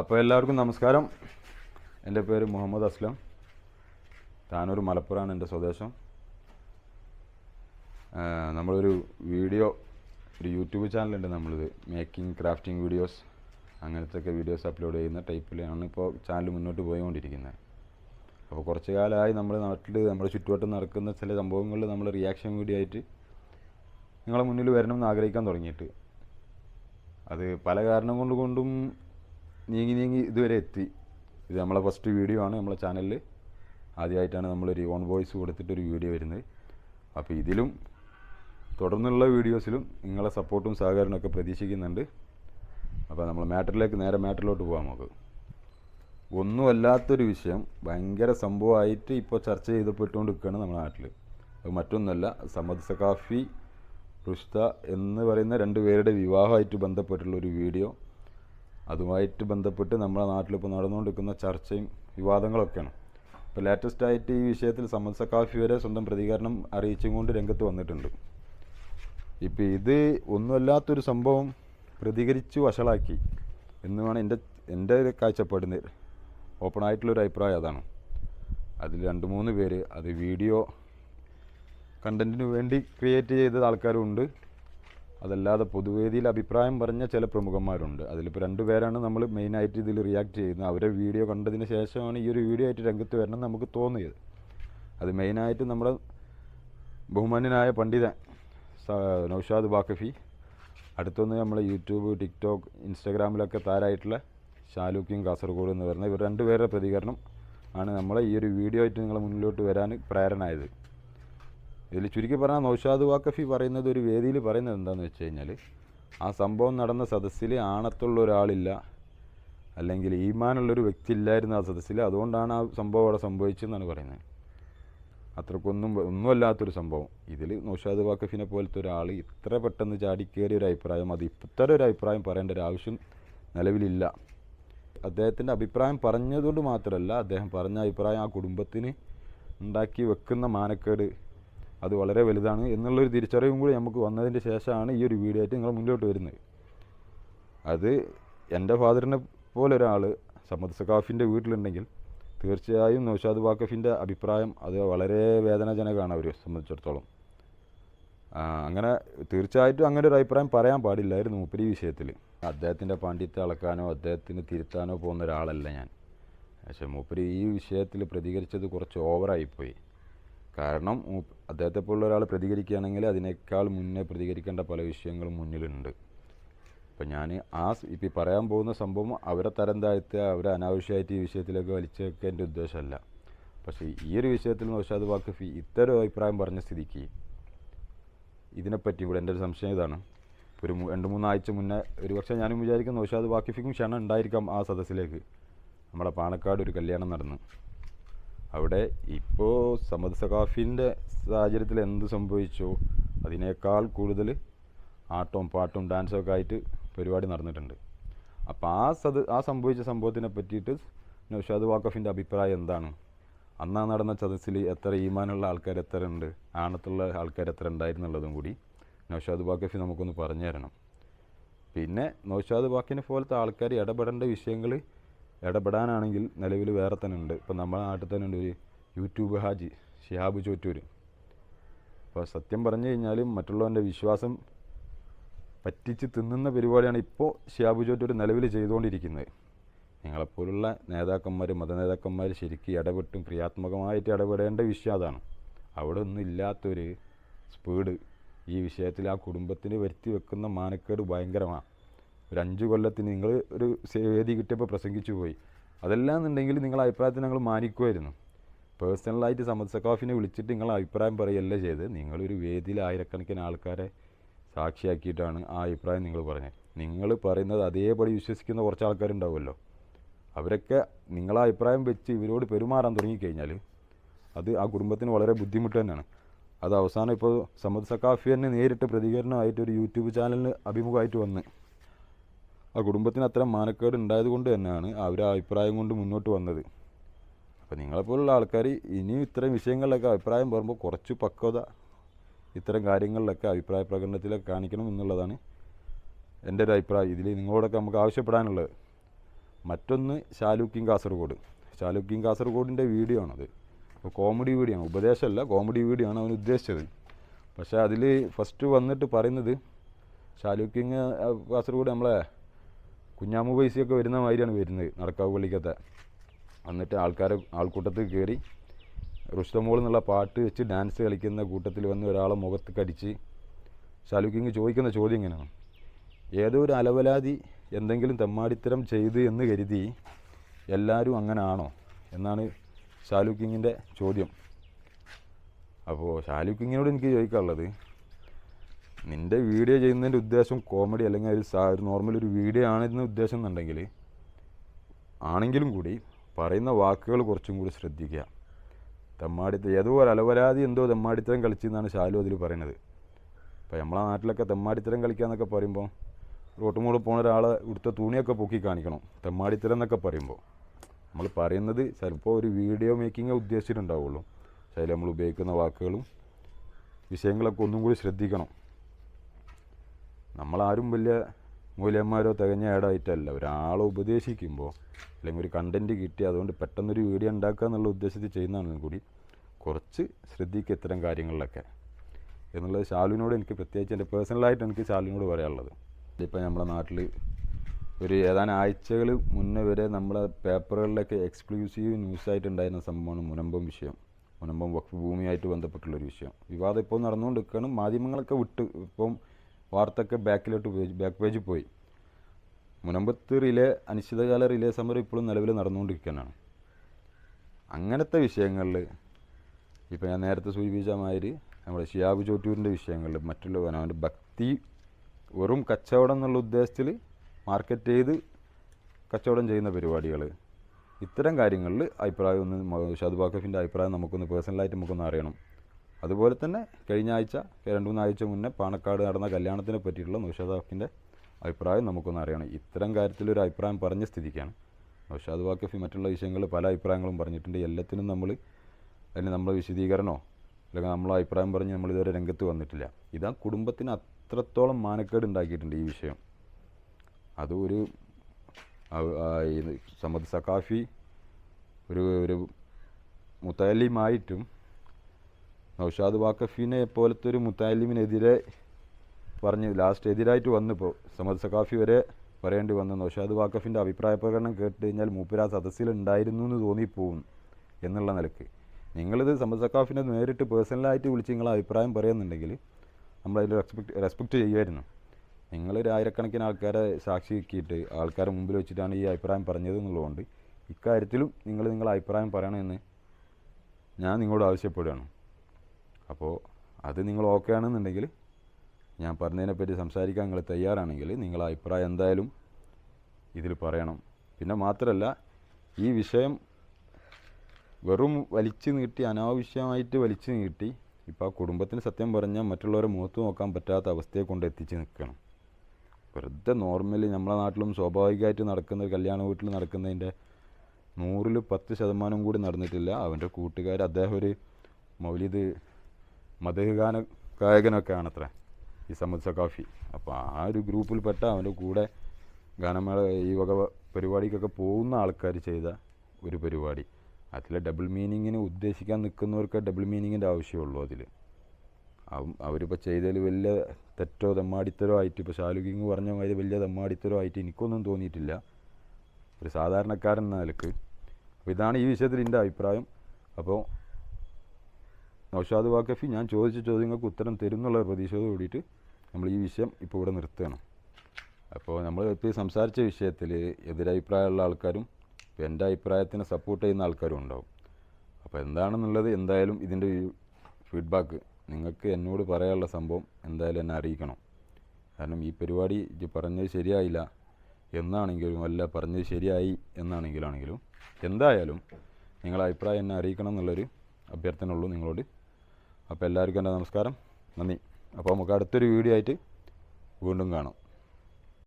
അപ്പോൾ എല്ലാവർക്കും നമസ്കാരം. എന്റെ പേര് മുഹമ്മദ് അസ്ലം. താനൂർ മലപ്പുറമാണ് എന്റെ സ്വദേശം. നമ്മളൊരു വീഡിയോ ഒരു യൂട്യൂബ് ചാനലുണ്ട് നമ്മളിത്. മേക്കിംഗ് ക്രാഫ്റ്റിംഗ് വീഡിയോസ് അങ്ങനത്തെ ഒക്കെ വീഡിയോസ് അപ്ലോഡ് ചെയ്യുന്ന ടൈപ്പിലാണ് ഇപ്പോൾ ചാനൽ മുന്നോട്ട് പോയിക്കൊണ്ടിരിക്കുന്നത്. അപ്പോൾ കുറച്ച് കാലമായി നമ്മൾ നാട്ടിൽ നമ്മുടെ ചുറ്റുവട്ടം നടക്കുന്ന ചില സംഭവങ്ങളിൽ നമ്മൾ റിയാക്ഷൻ വീഡിയോ ആയിട്ട് നിങ്ങളെ മുന്നിൽ വരണമെന്ന് ആഗ്രഹിക്കാൻ തുടങ്ങിയിട്ട്. അത് പല കാരണം കൊണ്ട് കൊണ്ടും നീങ്ങി നീങ്ങി ഇതുവരെ എത്തി. ഇത് നമ്മളെ ഫസ്റ്റ് വീഡിയോ ആണ് നമ്മളെ ചാനലിൽ ആദ്യമായിട്ടാണ് നമ്മളൊരു ഓൺ വോയിസ് കൊടുത്തിട്ടൊരു വീഡിയോ വരുന്നത്. അപ്പോൾ ഇതിലും തുടർന്നുള്ള വീഡിയോസിലും നിങ്ങളെ സപ്പോർട്ടും സഹകരണവും ഒക്കെ പ്രതീക്ഷിക്കുന്നുണ്ട്. അപ്പോൾ നമ്മൾ മാറ്ററിലേക്ക് നേരെ മാറ്ററിലോട്ട് പോകാം നമുക്ക്. ഒന്നുമല്ലാത്തൊരു വിഷയം ഭയങ്കര സംഭവമായിട്ട് ഇപ്പോൾ ചർച്ച ചെയ്തപ്പെട്ടുകൊണ്ട് നിൽക്കുകയാണ് നമ്മുടെ നാട്ടിൽ അത് മറ്റൊന്നല്ല സമദ് സഖാഫി റുഷ്ത എന്ന് പറയുന്ന രണ്ട് പേരുടെ വിവാഹമായിട്ട് ബന്ധപ്പെട്ടുള്ള ഒരു വീഡിയോ അതുമായിട്ട് ബന്ധപ്പെട്ട് നമ്മുടെ നാട്ടിലിപ്പോൾ നടന്നുകൊണ്ടിരിക്കുന്ന ചർച്ചയും വിവാദങ്ങളൊക്കെയാണ്. ഇപ്പോൾ ലേറ്റസ്റ്റ് ആയിട്ട് ഈ വിഷയത്തിൽ സമദ് കാഫി വരെ സ്വന്തം പ്രതികരണം അറിയിച്ചും കൊണ്ട് രംഗത്ത് വന്നിട്ടുണ്ട്. ഇപ്പോൾ ഇത് ഒന്നുമല്ലാത്തൊരു സംഭവം പ്രതികരിച്ച് വഷളാക്കി എന്നുമാണ് എന്റെ എന്റെ ഒരു കാഴ്ചപ്പാടിന് ഓപ്പണായിട്ടുള്ളൊരു അഭിപ്രായം അതാണ്. അതിൽ രണ്ട് മൂന്ന് പേര് അത് വീഡിയോ കണ്ടന്റിന് വേണ്ടി ക്രിയേറ്റ് ചെയ്ത ആൾക്കാരുണ്ട്. അതല്ലാതെ പൊതുവേദിയിൽ അഭിപ്രായം പറഞ്ഞ ചില പ്രമുഖന്മാരുണ്ട്. അതിലിപ്പോൾ രണ്ടുപേരാണ് നമ്മൾ മെയിനായിട്ട് ഇതിൽ റിയാക്ട് ചെയ്യുന്നത്. അവരെ വീഡിയോ കണ്ടതിന് ശേഷമാണ് ഈ ഒരു വീഡിയോ ആയിട്ട് രംഗത്ത് വരണം നമുക്ക് തോന്നിയത്. അത് മെയിനായിട്ട് നമ്മുടെ ബഹുമാന്യനായ പണ്ഡിതൻ നൗഷാദ് വാക്കഫി അടുത്തൊന്ന് നമ്മളെ യൂട്യൂബ് ടിക്ടോക്ക് ഇൻസ്റ്റാഗ്രാമിലൊക്കെ താരായിട്ടുള്ള ഷാലൂക്കിയും കാസർഗോഡ് എന്ന് പറഞ്ഞ ഇവർ രണ്ടുപേരുടെ പ്രതികരണം ആണ് നമ്മളെ ഈ ഒരു വീഡിയോ ആയിട്ട് നിങ്ങളെ മുന്നിലോട്ട് വരാൻ പ്രേരണയായത്. ഇതിൽ ചുരുക്കി പറഞ്ഞാൽ നൗഷാദ് വാക്കഫി പറയുന്നത് ഒരു വേദിയിൽ പറയുന്നത് എന്താണെന്ന് വെച്ച് കഴിഞ്ഞാൽ ആ സംഭവം നടന്ന സദസ്സിൽ ആണത്തുള്ള ഒരാളില്ല അല്ലെങ്കിൽ ഈമാനുള്ളൊരു വ്യക്തി ഇല്ലായിരുന്നു ആ സദസ്സിൽ അതുകൊണ്ടാണ് ആ സംഭവം അവിടെ സംഭവിച്ചതെന്നാണ് പറയുന്നത്. അത്രക്കൊന്നും ഒന്നുമല്ലാത്തൊരു സംഭവം. ഇതിൽ നൗഷാദ് വാക്കഫിനെ പോലത്തെ ഒരാൾ ഇത്ര പെട്ടെന്ന് ചാടിക്കേറിയ ഒരു അഭിപ്രായം അത് ഇത്തരം ഒരു അഭിപ്രായം പറയേണ്ട ഒരു ആവശ്യം നിലവിലില്ല. അദ്ദേഹത്തിന്റെ അഭിപ്രായം പറഞ്ഞതുകൊണ്ട് മാത്രമല്ല അദ്ദേഹം പറഞ്ഞ അഭിപ്രായം ആ കുടുംബത്തിന് ഉണ്ടാക്കി വെക്കുന്ന മാനക്കേട് അത് വളരെ വലുതാണ് എന്നുള്ളൊരു തിരിച്ചറിവും കൂടി നമുക്ക് വന്നതിന്റെ ശേഷമാണ് ഈ ഒരു വീഡിയോ ആയിട്ട് നിങ്ങൾ മുന്നോട്ട് വരുന്നത്. അത് എന്റെ ഫാദറിനെ പോലെ ഒരാൾ സമദ് സഖാഫിന്റെ വീട്ടിലുണ്ടെങ്കിൽ തീർച്ചയായും നൗഷാദ് വാക്കഫിന്റെ അഭിപ്രായം അത് വളരെ വേദനാജനകമാണ് അവരെ സംബന്ധിച്ചിടത്തോളം. അങ്ങനെ തീർച്ചയായിട്ടും അങ്ങനെ ഒരു അഭിപ്രായം പറയാൻ പാടില്ലായിരുന്നു മൂപ്പര് വിഷയത്തിൽ അദ്ദേഹത്തിന്റെ പാണ്ഡിത്യം അളക്കാനോ അദ്ദേഹത്തിന് തിരുത്താനോ പോകുന്ന ഒരാളല്ല ഞാൻ. പക്ഷേ മൂപ്പര് ഈ വിഷയത്തിൽ പ്രതികരിച്ചത് കുറച്ച് ഓവറായിപ്പോയി കാരണം അദ്ദേഹത്തെ പോലുള്ള ഒരാൾ പ്രതികരിക്കുകയാണെങ്കിൽ അതിനേക്കാൾ മുന്നേ പ്രതികരിക്കേണ്ട പല വിഷയങ്ങളും മുന്നിലുണ്ട്. അപ്പം ഞാൻ ആ ഇപ്പം പറയാൻ പോകുന്ന സംഭവം അവരെ തരം താഴ്ത്തുക അവരെ അനാവശ്യമായിട്ട് ഈ വിഷയത്തിലേക്ക് വലിച്ചേക്കുക എന്റെ ഉദ്ദേശമല്ല. പക്ഷേ ഈ ഒരു വിഷയത്തിൽ നൗഷാദ് വാക്കഫി ഇത്തരം അഭിപ്രായം പറഞ്ഞ സ്ഥിതിക്ക് ഇതിനെപ്പറ്റി ഇവിടെ എന്റെ ഒരു സംശയം ഇതാണ്. ഒരു രണ്ട് മൂന്നാഴ്ച മുന്നേ ഒരു പക്ഷേ ഞാനും വിചാരിക്കുന്നു നൗഷാദ് വാക്കിഫിക്കും ക്ഷണം ഉണ്ടായിരിക്കാം ആ സദസ്സിലേക്ക്. നമ്മളെ പാണക്കാട് ഒരു കല്യാണം നടന്നു. അവിടെ ഇപ്പോൾ സമദ് സഖാഫിന്റെ സാഹചര്യത്തിൽ എന്ത് സംഭവിച്ചോ? അതിനേക്കാൾ കൂടുതൽ ആട്ടവും പാട്ടും ഡാൻസും ഒക്കെ ആയിട്ട് പരിപാടി നടന്നിട്ടുണ്ട്. അപ്പോൾ ആ സത് ആ സംഭവിച്ച സംഭവത്തിനെ പറ്റിയിട്ട് നൗഷാദ് വാക്കഫിന്റെ അഭിപ്രായം എന്താണ്? അന്നാ നടന്ന സദസ്സിൽ എത്ര ഈമാനുള്ള ആൾക്കാർ എത്ര ഉണ്ട്? ആണത്തുള്ള ആൾക്കാർ എത്ര ഉണ്ടായിരുന്നുള്ളതും കൂടി നൗഷാദ് വാക്കഫി നമുക്കൊന്ന് പറഞ്ഞു തരണം. പിന്നെ നൗഷാദ് വാക്കിനെ പോലത്തെ ആൾക്കാർ ഇടപെടേണ്ട വിഷയങ്ങൾ ഇടപെടാനാണെങ്കിൽ നിലവിൽ വേറെ തന്നെ ഉണ്ട്. ഇപ്പം നമ്മുടെ നാട്ടിൽ തന്നെ ഉണ്ട് ഒരു യൂട്യൂബ് ഹാജി ഷിഹാബ് ചോറ്റൂർ അപ്പോൾ സത്യം പറഞ്ഞു കഴിഞ്ഞാൽ മറ്റുള്ളവന്റെ വിശ്വാസം പറ്റിച്ച് തിന്നുന്ന പരിപാടിയാണ് ഇപ്പോൾ ഷിയാബു ചോറ്റൂർ നിലവിൽ ചെയ്തുകൊണ്ടിരിക്കുന്നത്. നിങ്ങളെപ്പോലുള്ള നേതാക്കന്മാർ മതനേതാക്കന്മാർ ശരിക്കും ഇടപെട്ടും ക്രിയാത്മകമായിട്ട് ഇടപെടേണ്ട വിഷയം അതാണ്. അവിടെ ഒന്നും ഇല്ലാത്തൊരു സ്പീഡ് ഈ വിഷയത്തിൽ ആ കുടുംബത്തിന് വരുത്തി വെക്കുന്ന മാനക്കേട് ഭയങ്കരമാണ്. ഒരു അഞ്ച് കൊല്ലത്തിന് നിങ്ങൾ ഒരു വേദി കിട്ടിയപ്പോൾ പ്രസംഗിച്ചു പോയി. അതെല്ലാം എന്നുണ്ടെങ്കിൽ നിങ്ങളുടെ അഭിപ്രായത്തിന് ഞങ്ങൾ മാനിക്കുമായിരുന്നു. പേഴ്സണലായിട്ട് സമദ് സഖാഫിനെ വിളിച്ചിട്ട് നിങ്ങൾ അഭിപ്രായം പറയല്ല ചെയ്ത് നിങ്ങളൊരു വേദിയിൽ ആയിരക്കണക്കിന് ആൾക്കാരെ സാക്ഷിയാക്കിയിട്ടാണ് ആ അഭിപ്രായം നിങ്ങൾ പറഞ്ഞത്. നിങ്ങൾ പറയുന്നത് അതേപടി വിശ്വസിക്കുന്ന കുറച്ച് ആൾക്കാരുണ്ടാവുമല്ലോ. അവരൊക്കെ നിങ്ങളെ അഭിപ്രായം വെച്ച് ഇവരോട് പെരുമാറാൻ തുടങ്ങിക്കഴിഞ്ഞാൽ അത് ആ കുടുംബത്തിന് വളരെ ബുദ്ധിമുട്ട് തന്നെയാണ്. അത് അവസാനം ഇപ്പോൾ സമദ് സക്കാഫി തന്നെ നേരിട്ട് പ്രതികരണമായിട്ട് ഒരു യൂട്യൂബ് ചാനലിന് അഭിമുഖമായിട്ട് വന്ന് ആ കുടുംബത്തിന് അത്തരം മാനക്കേട് ഉണ്ടായത് കൊണ്ട് തന്നെയാണ് അവർ ആ അഭിപ്രായം കൊണ്ട് മുന്നോട്ട് വന്നത്. അപ്പോൾ നിങ്ങളെപ്പോലുള്ള ആൾക്കാർ ഇനിയും ഇത്തരം വിഷയങ്ങളിലൊക്കെ അഭിപ്രായം പറയുമ്പോൾ കുറച്ച് പക്വത ഇത്തരം കാര്യങ്ങളിലൊക്കെ അഭിപ്രായ പ്രകടനത്തിലൊക്കെ കാണിക്കണം എന്നുള്ളതാണ് എന്റെ ഒരു അഭിപ്രായം. ഇതിൽ നിങ്ങളോടൊക്കെ നമുക്ക് ആവശ്യപ്പെടാനുള്ളത് മറ്റൊന്ന് ഷാലൂക്കിൻ കാസർഗോഡ്. ഷാലൂക്കിൻ കാസർഗോഡിന്റെ വീഡിയോ ആണത്. അപ്പോൾ കോമഡി വീഡിയോ ആണ്. ഉപദേശമല്ല കോമഡി വീഡിയോ ആണ് അവൻ ഉദ്ദേശിച്ചത്. പക്ഷേ അതിൽ ഫസ്റ്റ് വന്നിട്ട് പറയുന്നത് ഷാലൂക്കിങ് കാസർഗോഡ് നമ്മളെ കുഞ്ഞാമു പൈസയൊക്കെ വരുന്ന മാതിരിയാണ് വരുന്നത് നടക്കാവ് പള്ളിക്കത്തെ എന്നിട്ട് ആൾക്കാരെ ആൾക്കൂട്ടത്തിൽ കയറി റുഷ്ടമോൾ എന്നുള്ള പാട്ട് വെച്ച് ഡാൻസ് കളിക്കുന്ന കൂട്ടത്തിൽ വന്ന് ഒരാളെ മുഖത്ത് കടിച്ച് ഷാലുക്കിങ് ചോദിക്കുന്ന ചോദ്യം ഇങ്ങനെയാണ്. ഏതോ ഒരു അലവലാതി എന്തെങ്കിലും തെമ്മാടിത്തരം ചെയ്ത് എന്ന് കരുതി എല്ലാവരും അങ്ങനെ ആണോ എന്നാണ് ഷാലുക്കിങ്ങിന്റെ ചോദ്യം. അപ്പോൾ ഷാലുക്കിങ്ങിനോട് എനിക്ക് ചോദിക്കാനുള്ളത് നിന്റെ വീഡിയോ ചെയ്യുന്നതിന്റെ ഉദ്ദേശം കോമഡി അല്ലെങ്കിൽ ഒരു ഒരു നോർമൽ ഒരു വീഡിയോ ആണെന്ന ഉദ്ദേശം എന്നുണ്ടെങ്കിൽ ആണെങ്കിലും കൂടി പറയുന്ന വാക്കുകൾ കുറച്ചും കൂടി ശ്രദ്ധിക്കുക. തെമ്മാടിത്ത ഏതോ ഒരു അലവരാതി എന്തോ തെമ്മാടിത്തരം കളിച്ചെന്നാണ് ഷാലു അതിൽ പറയുന്നത്. ഇപ്പോൾ നമ്മളെ നാട്ടിലൊക്കെ തെമ്മാടിത്തരം കളിക്കാന്നൊക്കെ പറയുമ്പോൾ റോട്ടുമൂടെ പോണ ഒരാളെ ഇവിടുത്തെ തുണിയൊക്കെ പൊക്കി കാണിക്കണം തെമ്മാടിത്തരം എന്നൊക്കെ പറയുമ്പോൾ. നമ്മൾ പറയുന്നത് ചിലപ്പോൾ ഒരു വീഡിയോ മേക്കിങ്ങേ ഉദ്ദേശിച്ചിട്ടുണ്ടാവുള്ളൂ. പക്ഷേ അതിൽ നമ്മൾ ഉപയോഗിക്കുന്ന വാക്കുകളും വിഷയങ്ങളൊക്കെ ഒന്നും കൂടി ശ്രദ്ധിക്കണം. നമ്മളാരും വലിയ മൂല്യന്മാരോ തികഞ്ഞ ഏടായിട്ടല്ല. ഒരാളെ ഉപദേശിക്കുമ്പോൾ അല്ലെങ്കിൽ ഒരു കണ്ടന്റ് കിട്ടി അതുകൊണ്ട് പെട്ടെന്നൊരു വീഡിയോ ഉണ്ടാക്കുക എന്നുള്ള ഉദ്ദേശത്തിൽ ചെയ്യുന്നതാണെങ്കിൽ കൂടി കുറച്ച് ശ്രദ്ധിക്കുക ഇത്തരം കാര്യങ്ങളിലൊക്കെ. എന്നുള്ളത് ശാലുവിനോട് എനിക്ക് പ്രത്യേകിച്ച് എന്റെ പേഴ്സണലായിട്ട് എനിക്ക് ശാലുവിനോട് പറയാനുള്ളത്. ഇപ്പോൾ നമ്മുടെ നാട്ടിൽ ഒരു ഏതാനും ആഴ്ചകൾ മുന്നേ വരെ നമ്മളെ പേപ്പറുകളിലൊക്കെ എക്സ്ക്ലൂസീവ് ന്യൂസായിട്ടുണ്ടായിരുന്ന സംഭവമാണ് മുനമ്പം വിഷയം. മുനമ്പം വഖഫ് ഭൂമിയായിട്ട് ബന്ധപ്പെട്ടുള്ളൊരു വിഷയം. വിവാദം ഇപ്പോൾ നടന്നുകൊണ്ടിരിക്കുകയാണ്. മാധ്യമങ്ങളൊക്കെ വിട്ട് ഇപ്പം വാർത്തയൊക്കെ ബാക്കിലോട്ട് പോയി ബാക്ക് പേജിൽ പോയി. മുനമ്പത്ത് റിലേ അനിശ്ചിതകാല റിലേ സമരം ഇപ്പോഴും നിലവിൽ നടന്നുകൊണ്ടിരിക്കാനാണ് അങ്ങനത്തെ വിഷയങ്ങളിൽ ഇപ്പോൾ ഞാൻ നേരത്തെ സൂചിപ്പിച്ച മാതിരി നമ്മുടെ ഷിയാബ് ചോട്ടൂരിന്റെ വിഷയങ്ങളിൽ മറ്റുള്ള അവന്റെ ഭക്തി വെറും കച്ചവടം എന്നുള്ള ഉദ്ദേശത്തിൽ മാർക്കറ്റ് ചെയ്ത് കച്ചവടം ചെയ്യുന്ന പരിപാടികൾ. ഇത്തരം കാര്യങ്ങളിൽ അഭിപ്രായം ഒന്ന് ഷാദ് ബാക്കഫിന്റെ അഭിപ്രായം നമുക്കൊന്ന് പേഴ്സണലായിട്ട് നമുക്കൊന്ന് അറിയണം. അതുപോലെ തന്നെ കഴിഞ്ഞ ആഴ്ച രണ്ട് മൂന്നാഴ്ച മുന്നേ പാണക്കാട് നടന്ന കല്യാണത്തിനെ പറ്റിയിട്ടുള്ള നൗഷാദ് വാക്കിന്റെ അഭിപ്രായം നമുക്കൊന്ന് അറിയണം. ഇത്തരം കാര്യത്തിലൊരു അഭിപ്രായം പറഞ്ഞ സ്ഥിതിക്കാണ്. നൗഷാദ് വാക്കഫ് മറ്റുള്ള വിഷയങ്ങൾ പല അഭിപ്രായങ്ങളും പറഞ്ഞിട്ടുണ്ട്. എല്ലാത്തിനും നമ്മൾ അതിന് നമ്മൾ വിശദീകരണമോ അല്ലെങ്കിൽ നമ്മളെ അഭിപ്രായം പറഞ്ഞ് നമ്മൾ ഇതുവരെ രംഗത്ത് വന്നിട്ടില്ല. ഇതാ കുടുംബത്തിന് അത്രത്തോളം മാനക്കേട് ഉണ്ടാക്കിയിട്ടുണ്ട് ഈ വിഷയം. അതൊരു ഒരു സമദ് ഒരു ഒരു മുത്തലിമായിട്ടും നൗഷാദ് വാക്കഫിനെ പോലത്തെ ഒരു മുത്താലിമിനെതിരെ പറഞ്ഞു ലാസ്റ്റ് എതിരായിട്ട് വന്നപ്പോൾ സമദ് സഖാഫി വരെ പറയേണ്ടി വന്നു. നൗഷാദ് വാക്കഫിന്റെ അഭിപ്രായ പ്രകടനം കേട്ട് കഴിഞ്ഞാൽ മൂപ്പര സദസ്സിൽ ഉണ്ടായിരുന്നു എന്ന് തോന്നിപ്പോവും എന്നുള്ള നിലയ്ക്ക്. നിങ്ങളിത് സമദ് സഖാഫിനെ നേരിട്ട് പേഴ്സണലായിട്ട് വിളിച്ച് നിങ്ങളെ അഭിപ്രായം പറയുന്നുണ്ടെങ്കിൽ നമ്മളതിൽ റെസ്പെക്ട് റെസ്പെക്റ്റ് ചെയ്യുമായിരുന്നു. നിങ്ങളൊരു ആയിരക്കണക്കിന് ആൾക്കാരെ സാക്ഷിയാക്കിയിട്ട് ആൾക്കാരെ മുമ്പിൽ വെച്ചിട്ടാണ് ഈ അഭിപ്രായം പറഞ്ഞത് എന്നുള്ളതുകൊണ്ട് ഇക്കാര്യത്തിലും നിങ്ങൾ നിങ്ങളെ അഭിപ്രായം പറയണമെന്ന് ഞാൻ നിങ്ങളോട് ആവശ്യപ്പെടുകയാണ്. അപ്പോൾ അത് നിങ്ങൾ ഓക്കെ ആണെന്നുണ്ടെങ്കിൽ ഞാൻ പറഞ്ഞതിനെപ്പറ്റി സംസാരിക്കാൻ നിങ്ങൾ തയ്യാറാണെങ്കിൽ നിങ്ങളെ അഭിപ്രായം എന്തായാലും ഇതിൽ പറയണം. പിന്നെ മാത്രമല്ല ഈ വിഷയം വെറും വലിച്ചു നീട്ടി അനാവശ്യമായിട്ട് വലിച്ചു നീട്ടി ഇപ്പോൾ ആ കുടുംബത്തിന് സത്യം പറഞ്ഞാൽ മറ്റുള്ളവരെ മുഖത്ത് നോക്കാൻ പറ്റാത്ത അവസ്ഥയെ കൊണ്ട് എത്തിച്ച് നിൽക്കണം. വെറുതെ നോർമലി നമ്മളെ നാട്ടിലും സ്വാഭാവികമായിട്ട് നടക്കുന്ന കല്യാണ വീട്ടിൽ നടക്കുന്നതിന്റെ നൂറിൽ പത്ത് ശതമാനം കൂടി നടന്നിട്ടില്ല. അവന്റെ കൂട്ടുകാർ അദ്ദേഹം ഒരു മൗലിദ് മതഗാന ഗായകനൊക്കെ ആണത്രേ ഈ സമുദ്ര സക്കാഫി അപ്പോൾ ആ ഒരു ഗ്രൂപ്പിൽപ്പെട്ട അവന്റെ കൂടെ ഗാനമേള ഈ വക പരിപാടിക്കൊക്കെ പോകുന്ന ആൾക്കാർ ചെയ്ത ഒരു പരിപാടി. അതിലെ ഡബിൾ മീനിങ്ങിന് ഉദ്ദേശിക്കാൻ നിൽക്കുന്നവർക്ക് ഡബിൾ മീനിങ്ങിന്റെ ആവശ്യമുള്ളൂ അതിൽ അവരിപ്പോൾ ചെയ്തതിൽ വലിയ തെറ്റോ തെമ്മാടിത്തരോ ആയിട്ട് ഇപ്പോൾ ഷാലുകിങ് പറഞ്ഞ മാതിരി വലിയ തെമ്മാടിത്തരോ ആയിട്ട് എനിക്കൊന്നും തോന്നിയിട്ടില്ല. ഒരു സാധാരണക്കാരൻ എന്ന നിലയ്ക്ക്. അപ്പോൾ ഇതാണ് ഈ വിഷയത്തിൽ എന്റെ അഭിപ്രായം. അപ്പോൾ നൗഷാദ് വാക്കഫി ഞാൻ ചോദിച്ച ചോദ്യങ്ങൾക്ക് ഉത്തരം തരും എന്നുള്ള പ്രതീക്ഷയോട് കൂടിയിട്ട് നമ്മൾ ഈ വിഷയം ഇപ്പോൾ ഇവിടെ നിർത്തുകയാണ്. അപ്പോൾ നമ്മൾ ഇപ്പോൾ സംസാരിച്ച വിഷയത്തിൽ എതിരഭിപ്രായമുള്ള ആൾക്കാരും എന്റെ അഭിപ്രായത്തിന് സപ്പോർട്ട് ചെയ്യുന്ന ആൾക്കാരും ഉണ്ടാവും. അപ്പോൾ എന്താണെന്നുള്ളത് എന്തായാലും ഇതിന്റെ ഫീഡ്ബാക്ക് നിങ്ങൾക്ക് എന്നോട് പറയാനുള്ള സംഭവം എന്തായാലും എന്നെ അറിയിക്കണം. കാരണം ഈ പരിപാടി ഇത് പറഞ്ഞത് ശരിയായില്ല എന്നാണെങ്കിലും അല്ല പറഞ്ഞത് ശരിയായി എന്നാണെങ്കിലാണെങ്കിലും എന്തായാലും നിങ്ങളുടെ അഭിപ്രായം എന്നെ അറിയിക്കണം എന്നുള്ളൊരു അഭ്യർത്ഥന ഉള്ളൂ നിങ്ങളോട്. അപ്പോൾ എല്ലാവർക്കും എന്റെ നമസ്കാരം. നന്ദി. അപ്പോൾ നമുക്ക് അടുത്തൊരു വീഡിയോ ആയിട്ട് വീണ്ടും കാണാം.